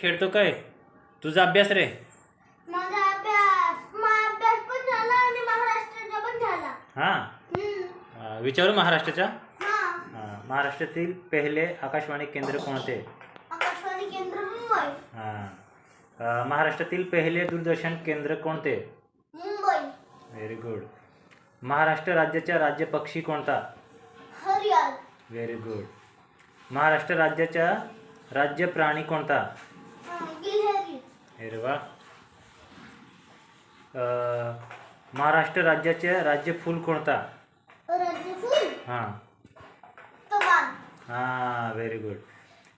खेळतो काय? तुझा अभ्यास रे. माझा अभ्यास माझा अभ्यास पण झाला आणि महाराष्ट्राचा पण झाला. हां? हम्म. विचारू महाराष्ट्राच्या? हा. हां, महाराष्ट्रातील पहिले आकाशवाणी केंद्र कोणते? आकाशवाणी केंद्र मुंबई. हां. अं, महाराष्ट्रातील पहिले दूरदर्शन केंद्र कोणते? मुंबई. व्हेरी गुड महाराष्ट्र राज्याचा राज्य पक्षी कोणता? हरियाल व्हेरी गुड महाराष्ट्र राज्याचा राज्य प्राणी कोणता? गिलहरी अरे वा अं, महाराष्ट्र राज्याचे राज्य फूल कोणता? हां. हां व्हेरी गुड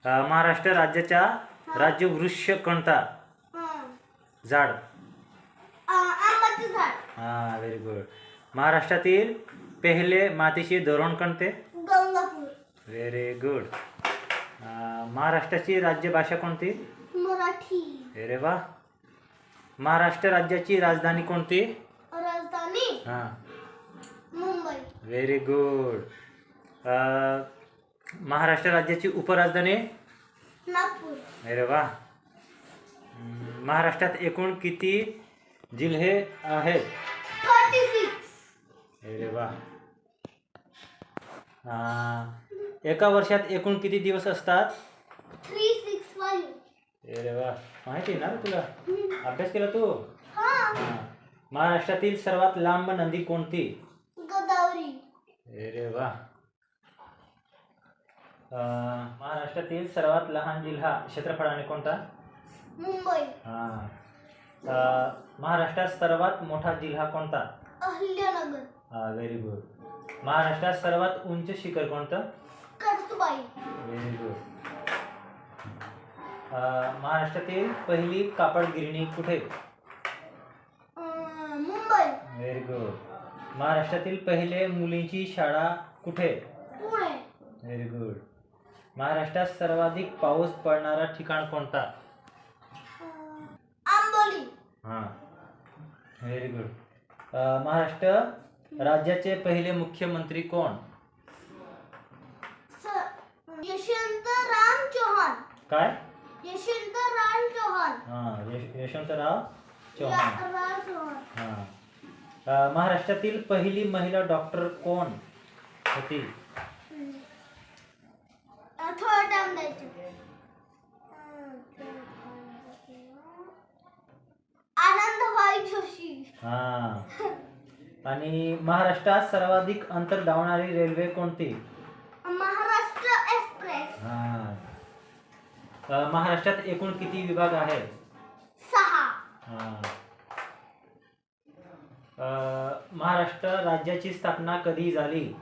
महाराष्ट्र राज्याचा राज्य वृक्ष कोणता. झाड. हां व्हेरी गुड महाराष्ट्रातील पहिले मातीचे धोरण कोणते? व्हेरी गुड महाराष्ट्राची राज्यभाषा कोणती? मराठी. अरे वा. महाराष्ट्र राज्याची राजधानी कोणती? राजधानी? हां. मुंबई. व्हेरी गुड महाराष्ट्र राज्याची उपराजधानी? नागपूर. अरे वा. हम्म, महाराष्ट्रात एकूण किती जिल्हे आहेत? Thirty six. अरे वा. एका वर्षात एकूण किती दिवस असतात? थ्री वा. माहिती ना रे तुला? अभ्यास केला तू? हा. महाराष्ट्रातील सर्वात लांब नदी कोणती? गोदावरी. अरे वा. अं, महाराष्ट्रातील सर्वात लहान जिल्हा क्षेत्रफळाने कोणता? मुंबई. हां. अं, महाराष्ट्रात सर्वात मोठा जिल्हा कोणता? अहिल्यानगर. हा व्हेरी गुड महाराष्ट्रात सर्वात उंच शिखर कोणतं? व्हेरी गुड महाराष्ट्रातील पहिली कापड गिरणी कुठे? मुंबई. व्हेरी गुड महाराष्ट्रातील पहिले मुलींची शाळा कुठे? पुणे. व्हेरी गुड महाराष्ट्रात सर्वाधिक पाऊस पडणारा ठिकाण कोणता? आंबोली. हां. व्हेरी गुड महाराष्ट्र राज्याचे पहिले मुख्यमंत्री कोण? स- यशवंत राम चौहान. काय? हां यश यशवंतराव चव्हाण हां. अ, महाराष्ट्रातील पहिली महिला डॉक्टर कोण होती? थोडा टाइम द्यायचं. जोशी. हां. आणि महाराष्ट्रात सर्वाधिक अंतर धावणारी रेल्वे कोणती महाराष्ट्र एक्सप्रेस हां अ, महाराष्ट्रात एकूण किती विभाग आहेत? सहा. हां. अ, महाराष्ट्र राज्याची स्थापना कधी झाली?